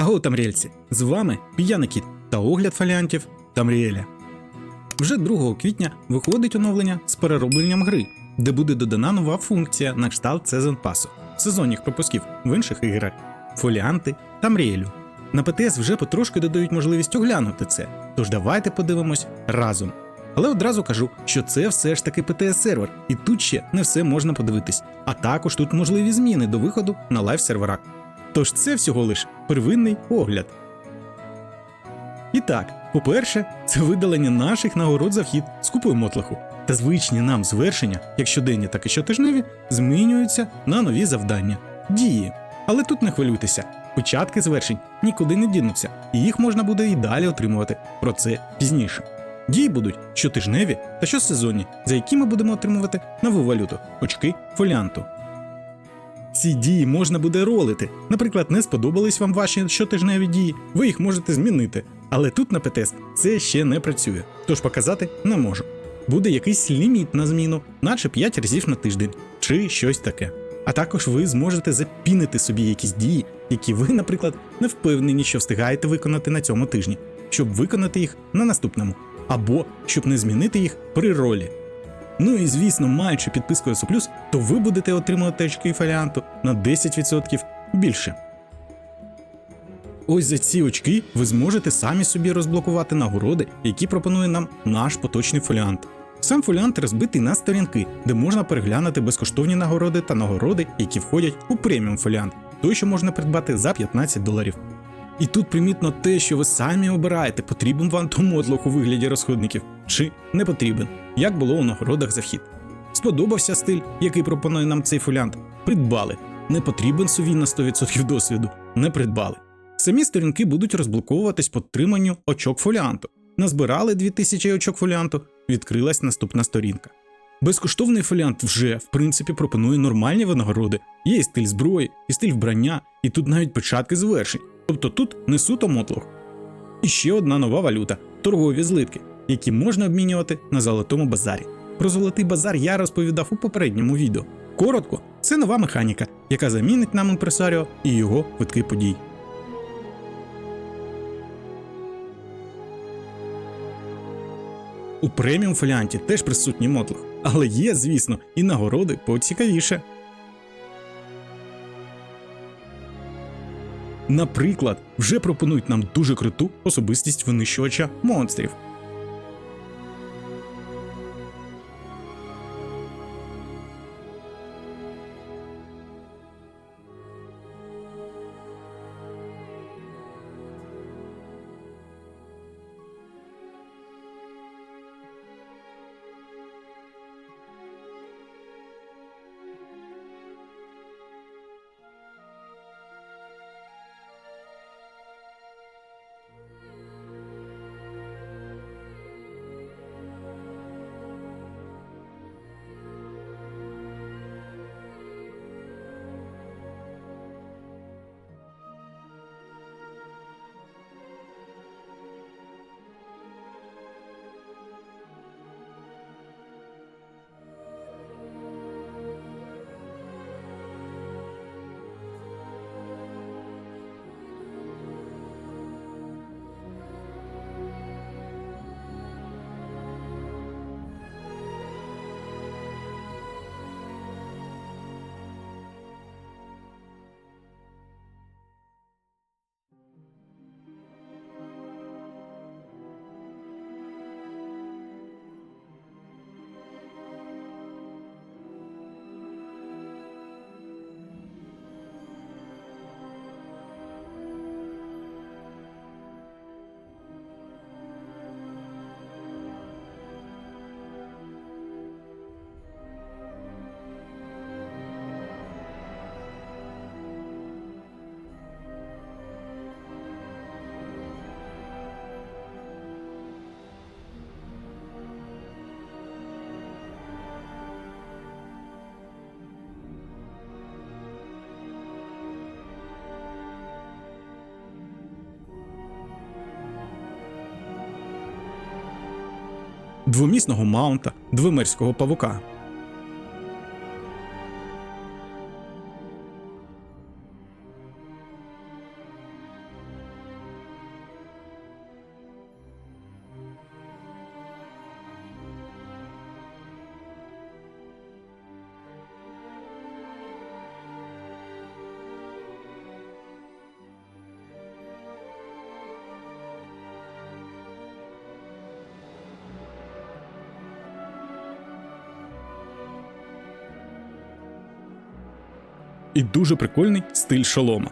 Аго, тамріельці! З вами П'яний Кіт та огляд фоліантів Тамріеля. Вже 2 квітня виходить оновлення з переробленням гри, де буде додана нова функція на кшталт сезон пасу, сезонних пропусків в інших іграх, фоліанти та мріелю. На ПТС вже потрошки додають можливість оглянути це, тож давайте подивимось разом. Але одразу кажу, що це все ж таки ПТС сервер, і тут ще не все можна подивитись. А також тут можливі зміни до виходу на лайв серверах. Тож це всього лиш первинний огляд. І так, по-перше, це видалення наших нагород за вхід з купою мотлаху. Та звичні нам звершення, як щоденні, так і щотижневі, змінюються на нові завдання дії. Але тут не хвилюйтеся, початки звершень нікуди не дінуться, і їх можна буде і далі отримувати. Про це пізніше. Дії будуть щотижневі та щосезонні, за які ми будемо отримувати нову валюту очки фоліанту. Ці дії можна буде ролити. Наприклад, не сподобались вам ваші щотижневі дії, ви їх можете змінити. Але тут на ПТС це ще не працює, тож показати не можу. Буде якийсь ліміт на зміну, наче 5 разів на тиждень, чи щось таке. А також ви зможете запінити собі якісь дії, які ви, наприклад, не впевнені, що встигаєте виконати на цьому тижні, щоб виконати їх на наступному, або щоб не змінити їх при ролі. Ну і звісно, маючи підписку SO+, то ви будете отримувати очки фоліанту на 10% більше. Ось за ці очки ви зможете самі собі розблокувати нагороди, які пропонує нам наш поточний фоліант. Сам фоліант розбитий на сторінки, де можна переглянути безкоштовні нагороди та нагороди, які входять у преміум фоліант, той, що можна придбати за 15 доларів. І тут примітно те, що ви самі обираєте, потрібен вам то мотлох у вигляді розходників чи не потрібен, як було у нагородах за вхід. Сподобався стиль, який пропонує нам цей фоліант. Придбали. Не потрібен сувій на 100% досвіду. Не придбали. Самі сторінки будуть розблоковуватись по отриманню очок фоліанту. Назбирали 2000 очок фоліанту, відкрилась наступна сторінка. Безкоштовний фоліант вже, в принципі, пропонує нормальні винагороди. Є і стиль зброї, і стиль вбрання, і тут навіть початки звершень. Тобто тут не суто мотлох. І ще одна нова валюта торгові злитки, які можна обмінювати на золотому базарі. Про золотий базар я розповідав у попередньому відео. Коротко, це нова механіка, яка замінить нам імпресаріо і його витки подій. У преміум фоліанті теж присутній мотлох, але є, звісно, і нагороди поцікавіше. Наприклад, вже пропонують нам дуже круту особистість винищувача монстрів. Двомісного маунта, двомерського павука. І дуже прикольний стиль шолома.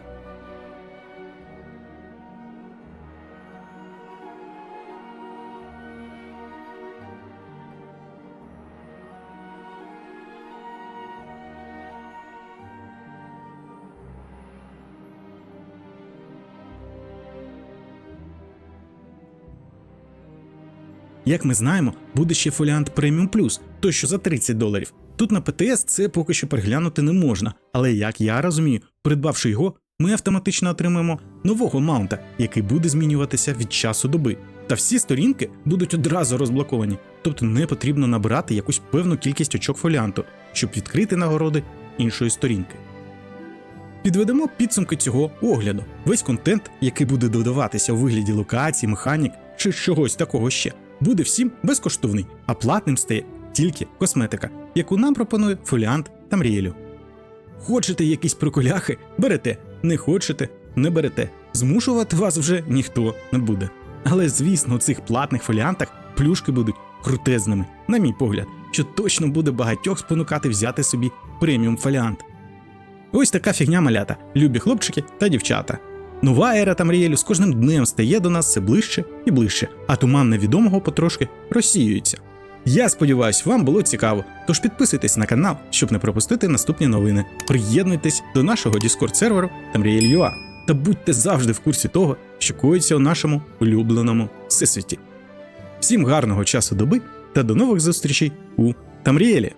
Як ми знаємо, буде ще фоліант Premium Plus, той що за 30 доларів. Тут на ПТС це поки що переглянути не можна, але як я розумію, придбавши його, ми автоматично отримаємо нового маунта, який буде змінюватися від часу доби. Та всі сторінки будуть одразу розблоковані, тобто не потрібно набирати якусь певну кількість очок фоліанту, щоб відкрити нагороди іншої сторінки. Підведемо підсумки цього огляду. Весь контент, який буде додаватися у вигляді локацій, механік чи чогось такого ще, буде всім безкоштовний, а платним стає тільки косметика, яку нам пропонує фоліант та Мрієлю. Хочете якісь приколяхи? Берете, не хочете, не берете. Змушувати вас вже ніхто не буде. Але звісно, у цих платних фоліантах плюшки будуть крутезними, на мій погляд, що точно буде багатьох спонукати взяти собі преміум фоліант. Ось така фігня малята, любі хлопчики та дівчата. Нова ера Тамрієлю з кожним днем стає до нас все ближче і ближче, а туман невідомого потрошки розсіюється. Я сподіваюсь, вам було цікаво, тож підписуйтесь на канал, щоб не пропустити наступні новини. Приєднуйтесь до нашого Discord серверу Tamriel.ua та будьте завжди в курсі того, що коїться у нашому улюбленому всесвіті. Всім гарного часу доби та до нових зустрічей у Тамрієлі!